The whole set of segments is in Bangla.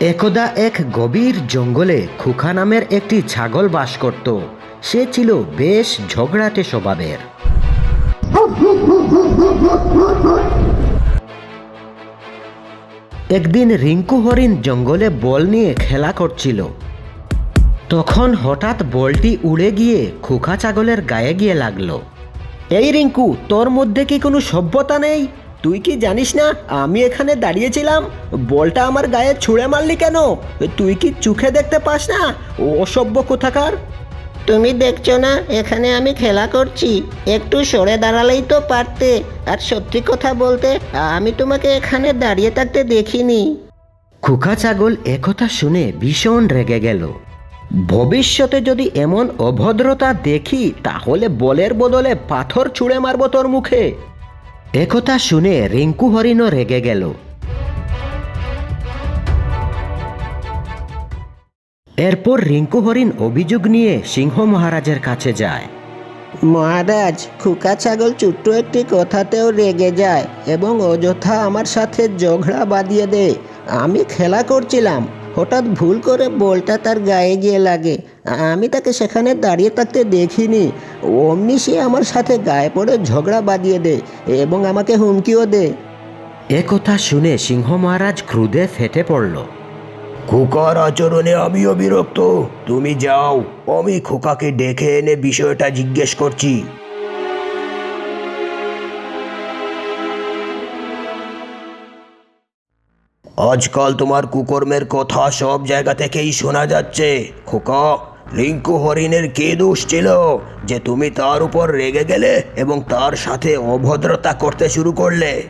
একদা এক গভীর জঙ্গলে খুখা নামের একটি ছাগল বাস করত। সে ছিল বেশ ঝগড়াটে স্বভাবের। একদিন রিঙ্কু হরিণ জঙ্গলে বল নিয়ে খেলা করছিল। তখন হঠাৎ বলটি উড়ে গিয়ে খুখা ছাগলের গায়ে গিয়ে লাগল। এই রিঙ্কু, তোর মধ্যে কি কোনো সভ্যতা নেই? তুই কি জানিস না আমি এখানে দাঁড়িয়েছিলাম? বলটা আমার গায়ে ছুঁড়ে মারলি কেন? তুই কি চোখে দেখতে পাস না? অসভ্য কোথাকার? তুমি দেখছ না এখানে আমি খেলা করছি। একটু সরে দাঁড়ালেই তো পারতে। আর সত্যি কথা বলতে আমি তোমাকে এখানে দাঁড়িয়ে থাকতে দেখিনি। খুকা ছাগল একথা শুনে ভীষণ রেগে গেল। ভবিষ্যতে যদি এমন অভদ্রতা দেখি তাহলে বলের বদলে পাথর ছুঁড়ে মারব তোর মুখে। একথা শুনে রিঙ্কু হরিণও রেগে গেল। এরপর রিঙ্কু হরিণ অভিযোগ নিয়ে সিংহ মহারাজের কাছে যায়। মহারাজ, খুকা ছাগল ছোট্ট একটি কথাতেও রেগে যায় এবং অযথা আমার সাথে ঝগড়া বাঁধিয়ে দেয়। আমি খেলা করছিলাম। হঠাৎ ভুল করে বলটা তার গায়ে গিয়ে লাগে। আমি তাকে সেখানে দাঁড়িয়ে থাকতে দেখিনি। অমনি সে আমার সাথে গায়ে পড়ে ঝগড়া বাঁধিয়ে দেয় এবং আমাকে হুমকিও দেয়। একথা শুনে সিংহ মহারাজ ক্রুদে ফেটে পড়ল। খোকার আচরণে আমিও বিরক্ত। তুমি যাও আমি খোকাকে ডেকে এনে বিষয়টা জিজ্ঞেস করছি। আজকাল তোমার কুকর্মের কথা সব জায়গা থেকেই শোনা যাচ্ছে। খোকা রিঙ্কু হরিণের কে দোষ ছিল যে তুমি তার উপর রেগে গেলে এবং তার সাথে অভদ্রতা করতে শুরু করলে?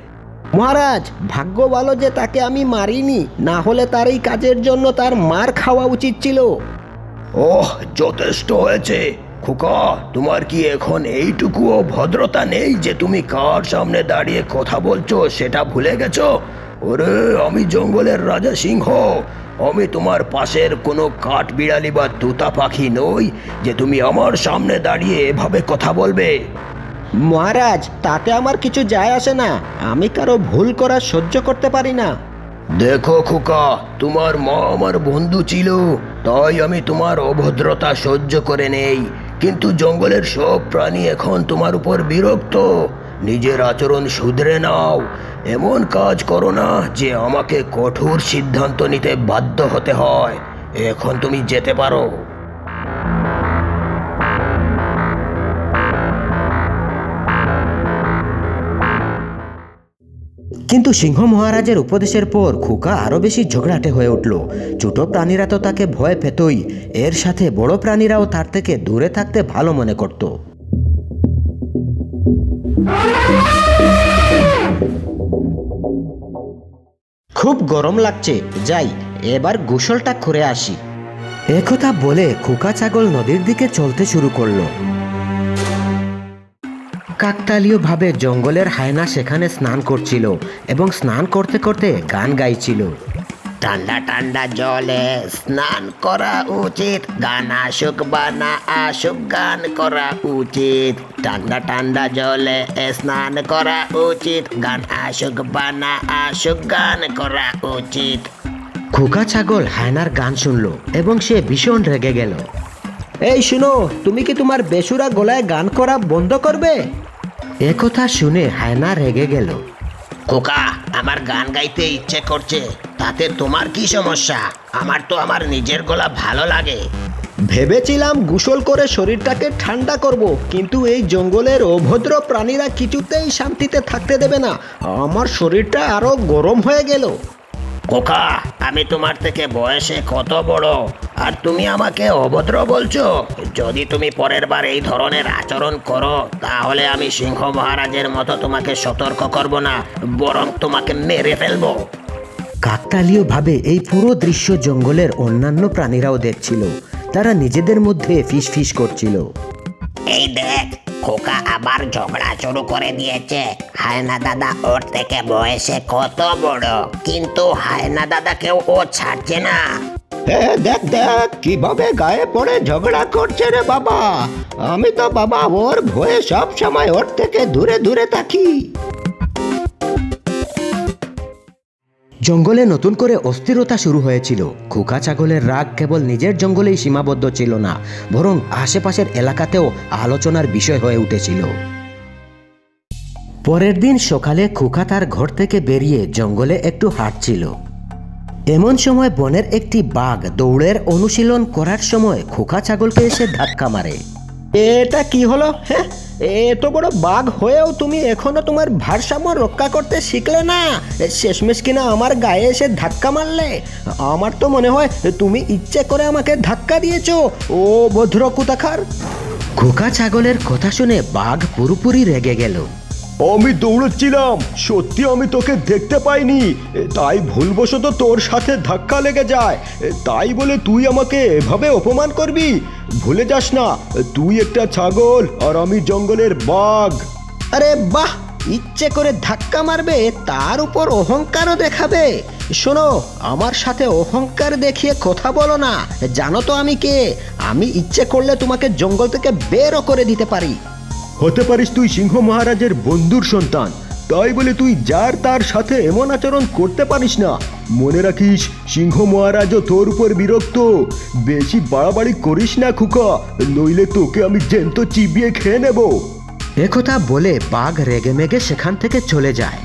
মহারাজ ভাগ্য ভালো যে তাকে আমি মারিনি না হলে তার এই কাজের জন্য তার মার খাওয়া উচিত ছিল। ওহ যথেষ্ট হয়েছে। খোকা তোমার কি এখন এইটুকুও ভদ্রতা নেই যে তুমি কার সামনে দাঁড়িয়ে কথা বলছো সেটা ভুলে গেছো? ওরে আমি জঙ্গলের রাজা সিংহ। আমি তোমার পাশের কোনো কাঠ বিড়ালি বা তুতা পাখি নই যে তুমি আমার সামনে দাঁড়িয়ে এভাবে কথা বলবে। মহারাজ তাতে আমার কিছু যায় আসে না। আমি কারও ভুল করা সহ্য করতে পারি না। দেখো খোকা তোমার মা আমার বন্ধু ছিল তাই আমি তোমার অভদ্রতা সহ্য করে নেই। কিন্তু জঙ্গলের সব প্রাণী এখন তোমার উপর বিরক্ত। নিজের আচরণ শুধরে নাও। এমন কাজ করো না যে আমাকে কঠোর সিদ্ধান্ত নিতে বাধ্য হতে হয়। এখন তুমি যেতে পারো। কিন্তু সিংহ মহারাজের উপদেশের পর খুকা আরও বেশি ঝগড়াটে হয়ে উঠল। ছোট প্রাণীরা তো তাকে ভয় পেতই। এর সাথে বড় প্রাণীরাও তার থেকে দূরে থাকতে ভালো মনে করত। খুব গরম লাগছে। যাই, এবার গোসলটা করে আসি। একথা বলে খুকা ছাগল নদীর দিকে চলতে শুরু করল। কাকতালীয় ভাবে জঙ্গলের হায়না সেখানে স্নান করছিল এবং স্নান করতে করতে গান গাইছিল। ঠান্ডা ঠান্ডা জলে স্নান করা উচিত গান আসুক বা না আসুক গান করা উচিত। ঠান্ডা ঠান্ডা জলে স্নান করা উচিত গান আসুক বা না আসুক গান করা উচিত। খোকা ছাগল হায়নার গান শুনলো এবং সে ভীষণ রেগে গেল। এই শুনো তুমি কি তোমার বেসুরা গলায় গান করা বন্ধ করবে? একথা শুনে হায়না রেগে গেল। খোকা আমার গান গাইতে ইচ্ছে করছে। তাতে তোমার কি সমস্যা? আমার তো আমার নিজের গলা ভালো লাগে। ভেবেছিলাম গোসল করে শরীরটাকে ঠান্ডা করব কিন্তু এই জঙ্গলের অভদ্র প্রাণীরা কিছুতেই শান্তিতে থাকতে দেবে না। আমার শরীরটা আরও গরম হয়ে গেল। খোকা আমি তোমার থেকে বয়সে কত বড়? আর তুমি আমাকে অভদ্র বলছো? যদি তুমি পরের বার এই ধরনের আচরণ করো তাহলে আমি সিংহ মহারাজের মতো তোমাকে সতর্ক করব না বরং তোমাকে মেরে ফেলব। কাকতালীয় ভাবে এই পুরো দৃশ্য জঙ্গলের অন্যান্য প্রাণীরাও দেখছিল। তারা নিজেদের মধ্যে ফিস ফিস করছিল। এই দেখ খোকা আবার ঝগড়া শুরু করে দিয়েছে। হায়না দাদা ওর থেকে বয়সে কত বড় কিন্তু হায়না দাদাকেও ও ছাড়ছে না। দেখ দেখ কীভাবে গায়ে পড়ে ঝগড়া করছে রে বাবা। আমি তো বাবা ওর ভয়ে সব সময় ওর থেকে দূরে দূরে থাকি। জঙ্গলে নতুন করে অস্থিরতা শুরু হয়েছিল। খোকা ছাগলের রাগ কেবল নিজের জঙ্গলেই সীমাবদ্ধ ছিল না, বরং আশেপাশের এলাকাতেও আলোচনার বিষয় হয়ে উঠেছিল। পরের দিন সকালে খোকা তার ঘর থেকে বেরিয়ে জঙ্গলে একটু হাঁটছিল। এমন সময় বনের একটি বাঘ দৌড়ের অনুশীলন করার সময় খোকা ছাগলকে এসে ধাক্কা মারে। এটা কি হলো? হ্যাঁ? এত বড় বাঘ হয়েও তুমি এখনও তোমার ভারসাম্য রক্ষা করতে শিখলে না? শেষমেশ কিনা আমার গায়ে এসে ধাক্কা মারলে? আমার তো মনে হয় তুমি ইচ্ছে করে আমাকে ধাক্কা দিয়েছ ও ভদ্র কুতাখার। খোকা ছাগলের কথা শুনে বাঘ পুরোপুরি রেগে গেল। আমি দৌড়চ্ছিলাম সত্যি আমি তোকে দেখতে পাইনি। তাই ভুলবশত তোর সাথে ধাক্কা লেগে যায়। তাই বলে তুই আমাকে এভাবে অপমান করবি? ভুলে যাস না তুই একটা ছাগল আর আমি জঙ্গলের বাঘ। আরে বাহ ইচ্ছে করে ধাক্কা মারবে তার উপর অহংকারও দেখাবে। শোনো আমার সাথে অহংকার দেখিয়ে কথা বলো না। জানো তো আমি কে? আমি ইচ্ছে করলে তোমাকে জঙ্গল থেকে বেরও করে দিতে পারি। হতে পারিস তুই সিংহ মহারাজের বন্ধুর সন্তান। তাই বলে তুই যার তার সাথে এমন আচরণ করতে পারিস না। মনে রাখিস, সিংহ মহারাজও তোর উপর বিরক্ত। বেশি বাড়াবাড়ি করিস না, খুকা, নইলে তোকে আমি জ্যান্ত চিবিয়ে খেয়ে নেব। একথা বলে বাঘ রেগে মেগে সেখান থেকে চলে যায়।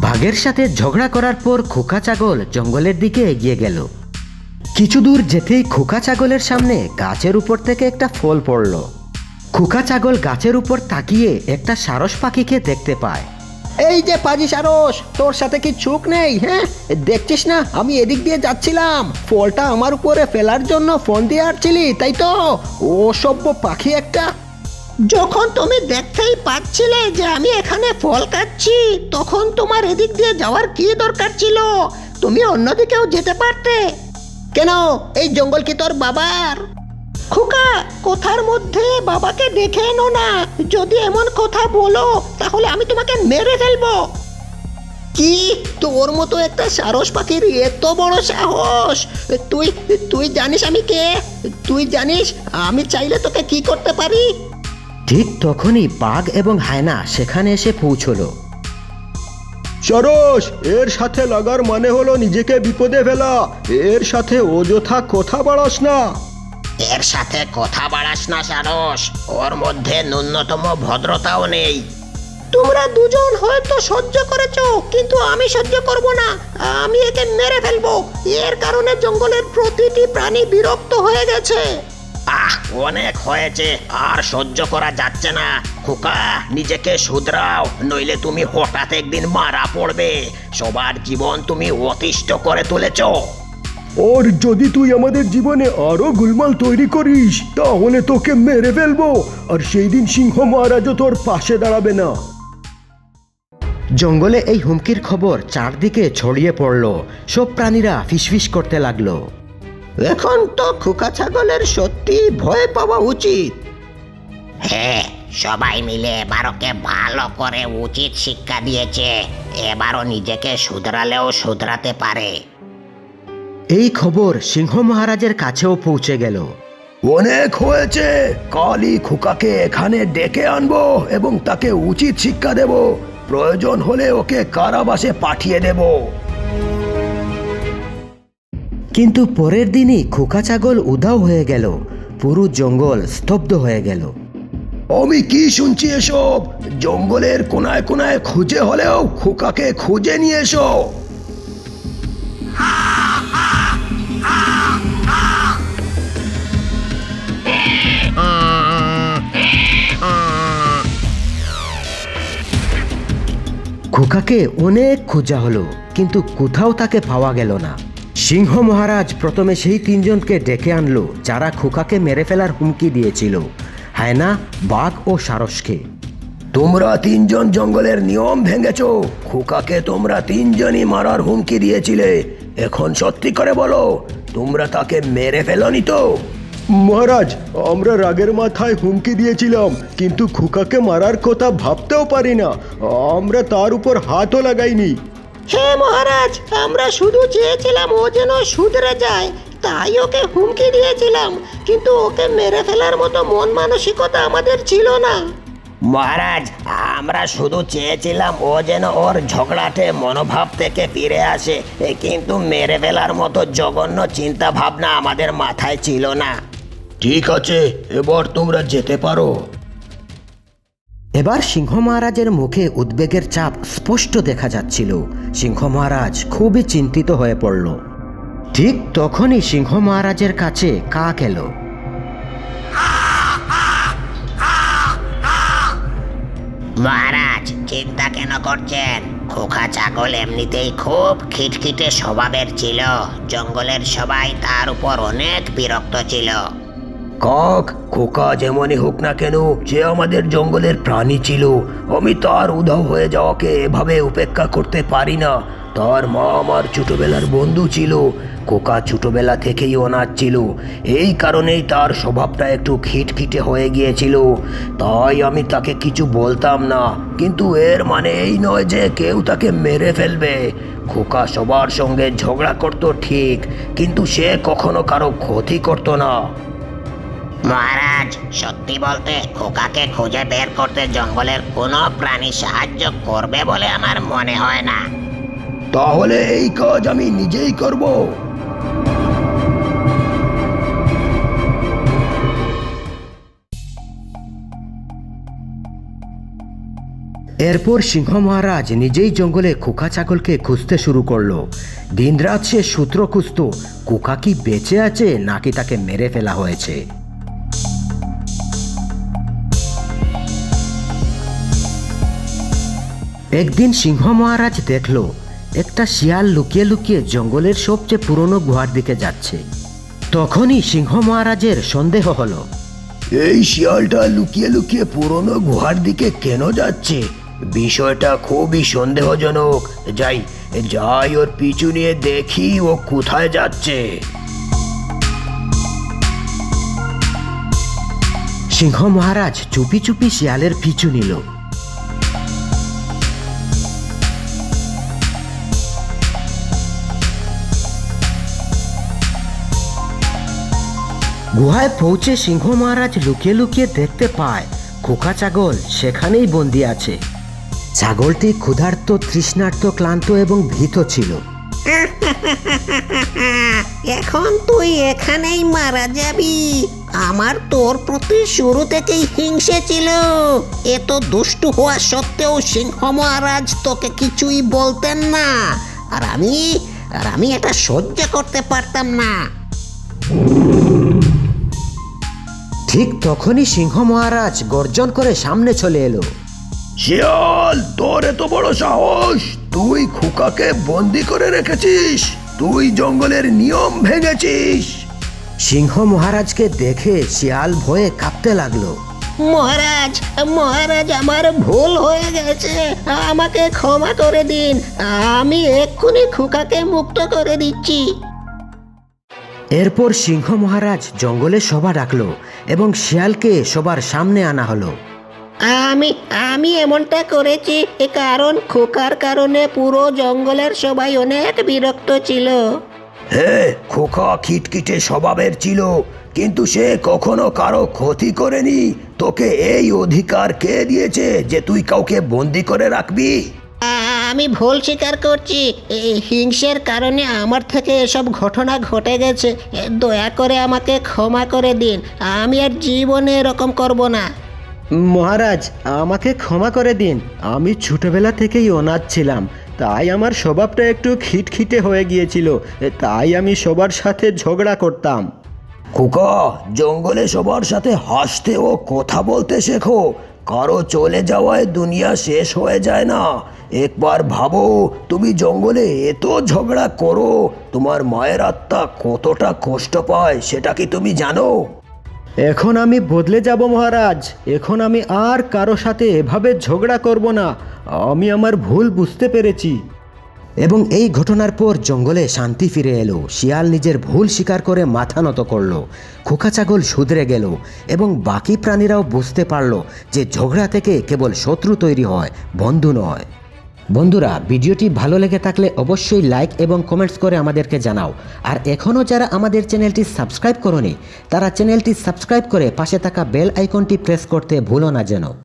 বাঘের সাথে ঝগড়া করার পর খোকা ছাগল জঙ্গলের দিকে এগিয়ে গেল। কিছু দূর যেতেই খোকা ছাগলের সামনে গাছের উপর থেকে একটা ফল পড়ল। খোকা ছাগল গাছের উপর তাকিয়ে একটা সারস পাখিকে দেখতে পায়। এই যে পাজি সারস তোর সাথে কি চুক নেই হ্যাঁ? দেখছিস না আমি এদিক দিয়ে যাচ্ছিলাম। ফলটা আমার উপরে ফেলার জন্য ফোন দিয়ে আসছিলি তাই তো? অসভ্য পাখি একটা। যখন তুমি দেখতেই পাচ্ছিলে যে আমি এখানে ফল খাচ্ছি তখন তোমার এদিক দিয়ে যাওয়ার কি দরকার ছিল? তুমি অন্যদিকেও যেতে পারতে। কেন? এই জঙ্গল কি তোর বাবার? খোকা, কথার মধ্যে বাবাকে দেখে এনো না। যদি এমন কথা বলো, তাহলে আমি তোমাকে মেরে ফেলব। কি? তোর মতো একটা সারস পাখির এত বড় সাহস! তুই তুই জানিস আমি কে? তুই জানিস আমি চাইলে তোকে কি করতে পারি? ঠিক তখনই বাঘ এবং হায়না সেখানে এসে পৌঁছলো। সরস এর সাথে লাগার মানে হলো নিজেকে বিপদে ফেলা। এর সাথে অযথা কথা বাড়াস না। এর সাথে কথা বাড়াস না সারস ওর মধ্যে ন্যূনতম ভদ্রতাও নেই। তোমরা দুজন হয়তো সহ্য করেছ, কিন্তু আমি সহ্য করব না। আমি একে মেরে ফেলব। এর কারণে জঙ্গলের প্রতিটি প্রাণী বিরক্ত হয়ে গেছে। আহ অনেক হয়েছে আর সহ্য করা যাচ্ছে না। খোকা নিজেকে শুধরাও নইলে তুমি হঠাৎ একদিন মারা পড়বে। সবার জীবন তুমি অতিষ্ঠ করে তুলেছো। ওর যদি তুই আমাদের জীবনে আরও গুলমাল তৈরি করিস তাহলে তোকে মেরে ফেলব আর সেই দিন সিংহ মহারাজও তোর পাশে দাঁড়াবে না। জঙ্গলে এই হুমকির খবর চারদিকে ছড়িয়ে পড়ল। সব প্রাণীরা ফিসফিস করতে লাগল। এখন তো খোকা ছাগলের সত্যি ভয় পাওয়া উচিত। হ্যাঁ সবাই মিলে এবার ওকে ভালো করে উচিত শিক্ষা দিয়েছে। এবারও নিজেকে শুধরালেও শুধরাতে পারে। এই খবর সিংহ মহারাজের কাছেও পৌঁছে গেল। অনেক হয়েছে। কালই খোকাকে এখানে ডেকে আনব এবং তাকে উচিত শিক্ষা দেব। প্রয়োজন হলে ওকে কারাবাসে পাঠিয়ে দেব। কিন্তু পরের দিনই খোকা ছাগল উধাও হয়ে গেল। পুরো জঙ্গল স্তব্ধ হয়ে গেল। আমি কি শুনছি এসব? জঙ্গলের কোনায় কোনায় খুঁজে হলেও খোকাকে খুঁজে নিয়ে এসো। খোকাকে অনেক খোঁজা হলো কিন্তু কোথাও তাকে পাওয়া গেল না। সিংহ মহারাজ প্রথমে সেই তিনজনকে ডেকে আনলো যারা খোকাকে মেরে ফেলার হুমকি দিয়েছিল হায়না বাঘ ও সারসকে। তোমরা তিনজন জঙ্গলের নিয়ম ভেঙেছ খোকাকে তোমরা তিনজনই মারার হুমকি দিয়েছিলে। এখন সত্যি করে বলো তোমরা তাকে মেরে ফেলনি তো? মহারাজ আমরা রাগের মাথায় হুমকি দিয়েছিলাম কিন্তু খুকাকে মারার কথা ভাবতেও পারি না। আমরা তার উপর হাতও লাগাইনি। হে মহারাজ আমরা শুধু চেয়েছিলাম ও যেন শুধরে যায়। তাই ওকে হুমকি দিয়েছিলাম কিন্তু ওকে মেরে ফেলার মতো মন মানসিকতা আমাদের ছিল না। মহারাজ আমরা শুধু চেয়েছিলাম ও যেন ওর ঝগড়াটে মনোভাব থেকে ফিরে আসে কিন্তু মেরে ফেলার মতো জঘন্য চিন্তা ভাবনা আমাদের মাথায় ছিল না। ঠিক আছে এবার তোমরা যেতে পারো। এবার সিংহ মহারাজের মুখে উদ্বেগের চাপ স্পষ্ট দেখা যাচ্ছিল। সিংহ মহারাজ খুবই চিন্তিত হয়ে পড়ল। ঠিক তখনই সিংহ মহারাজের কাছে কাক এলো। মহারাজ, চিন্তা কেন করছেন? খোকা ছাগল এমনিতেই খুব খিটখিটে স্বভাবের ছিল। জঙ্গলের সবাই তার উপর অনেক বিরক্ত ছিল। কাক, খোকা যেমনই হোক না কেন সে আমাদের জঙ্গলের প্রাণী ছিল, আমি তার উধাও হয়ে যাওয়াকে এভাবে উপেক্ষা করতে পারি না। তার মা আমার ছোটবেলার বন্ধু ছিল, খোকা ছোটবেলা থেকেই অনাথ ছিল। এই কারণেই তার স্বভাবটা একটু খিটখিটে হয়ে গিয়েছিল। তাই আমি তাকে কিছু বলতাম না, কিন্তু এর মানে এই নয় যে কেউ তাকে মেরে ফেলবে। খোকা সবার সঙ্গে ঝগড়া করতো ঠিক, কিন্তু সে কখনো কারও ক্ষতি করতো না। মহারাজ সত্যি বলতে খোকাকে খুঁজে বের করতে জঙ্গলের কোনো প্রাণী সাহায্য করবে বলে আমার মনে হয় না। তাহলে এই কাজ আমি নিজেই করব। এরপর সিংহ মহারাজ নিজেই জঙ্গলে কুকা ছাগলকে খুঁজতে শুরু করল। দিনরাত সে সূত্র খুঁজত কুকা কি বেঁচে আছে নাকি তাকে মেরে ফেলা হয়েছে। একদিন সিংহ মহারাজ দেখল একটা শিয়াল লুকিয়ে লুকিয়ে জঙ্গলের সবচেয়ে পুরনো গুহার দিকে যাচ্ছে। তখনই সিংহ মহারাজের সন্দেহ হলো এই শিয়ালটা লুকিয়ে লুকিয়ে পুরনো গুহার দিকে কেন যাচ্ছে? বিষয়টা খুবই সন্দেহজনক। যাই যাই ওর পিছু নিয়ে দেখি ও কোথায় যাচ্ছে। সিংহ মহারাজ চুপি চুপি শিয়ালের পিছু নিল। গুহায় পৌঁছে সিংহ মহারাজ লুকিয়ে লুকিয়ে দেখতে পায়, খোকা ছাগল সেখানেই বন্দি আছে। ছাগলটি ক্ষুধার্ত, তৃষ্ণার্ত, ক্লান্ত এবং ভীত ছিল। এখন তুই এখানেই মারা যাবি। আমার তোর প্রতি শুরু থেকেই হিংসে ছিল। এত দুষ্টু হওয়া সত্ত্বেও সিংহ মহারাজ তোকে কিছুই বলতেন না। আর আমি আর আমি এটা সহ্য করতে পারতাম না। ঠিক তখনই সিংহ মহারাজ গর্জন করে সামনে চলে এলো। শিয়াল তোর এত বড় সাহস? তুই খুকাকে বন্দি করে রেখেছিস? তুই জঙ্গলের নিয়ম ভেঙেছিস। সিংহ মহারাজকে দেখে শিয়াল ভয়ে কাঁপতে লাগল। মহারাজ মহারাজ আমার ভুল হয়ে গেছে। আমাকে ক্ষমা করে দিন। আমি এক্ষুনি খুকাকে মুক্ত করে দিচ্ছি। এরপর সিংহ মহারাজ জঙ্গলে সভা ডাকলো এবং শিয়ালকে সবার সামনে আনা হলো। আমি আমি এমনটা করেছি এ কারণ খোকার কারণে পুরো জঙ্গলের সবাই অনেক বিরক্ত ছিল। হ্যাঁ খোকা খিটখিটে স্বভাবের ছিল কিন্তু সে কখনো কারও ক্ষতি করেনি। তোকে এই অধিকার কে দিয়েছে যে তুই কাউকে বন্দি করে রাখবি? আমি ভুল স্বীকার করছি। এই হিংসের কারণে আমার থেকে এসব ঘটনা ঘটে গেছে। দয়া করে আমাকে ক্ষমা করে দিন। আমি আর জীবনে এরকম করব না। মহারাজ আমাকে ক্ষমা করে দিন। আমি ছোটবেলা থেকেই অনাথ ছিলাম। তাই আমার স্বভাবটা একটু খিটখিটে হয়ে গিয়েছিল। তাই আমি সবার সাথে ঝগড়া করতাম। খোকা জঙ্গলে সবার সাথে হাসতে ও কথা বলতে শেখো। কারও চলে যাওয়ায় দুনিয়া শেষ হয়ে যায় না। একবার ভাবো, তুমি জঙ্গলে এত ঝগড়া করো, তোমার মায়ের আত্মা কতটা কষ্ট পায় সেটা কি তুমি জানো? এখন আমি বদলে যাব মহারাজ। এখন আমি আর কারও সাথে এভাবে ঝগড়া করব না। আমি আমার ভুল বুঝতে পেরেছি। এবং এই ঘটনার পর জঙ্গলে শান্তি ফিরে এলো। শিয়াল নিজের ভুল স্বীকার করে মাথা নত করল। খোকা ছাগল শুধরে গেল এবং বাকি প্রাণীরাও বুঝতে পারল যে ঝগড়া থেকে কেবল শত্রু তৈরি হয়, বন্ধু নয়। বন্ধুরা, ভিডিওটি ভালো লেগে থাকলে অবশ্যই লাইক এবং কমেন্টস করে আমাদেরকে জানাও। আর এখনও যারা আমাদের চ্যানেলটি সাবস্ক্রাইব করনি, তারা চ্যানেলটি সাবস্ক্রাইব করে পাশে থাকা বেল আইকনটি প্রেস করতে ভুলো না যেন।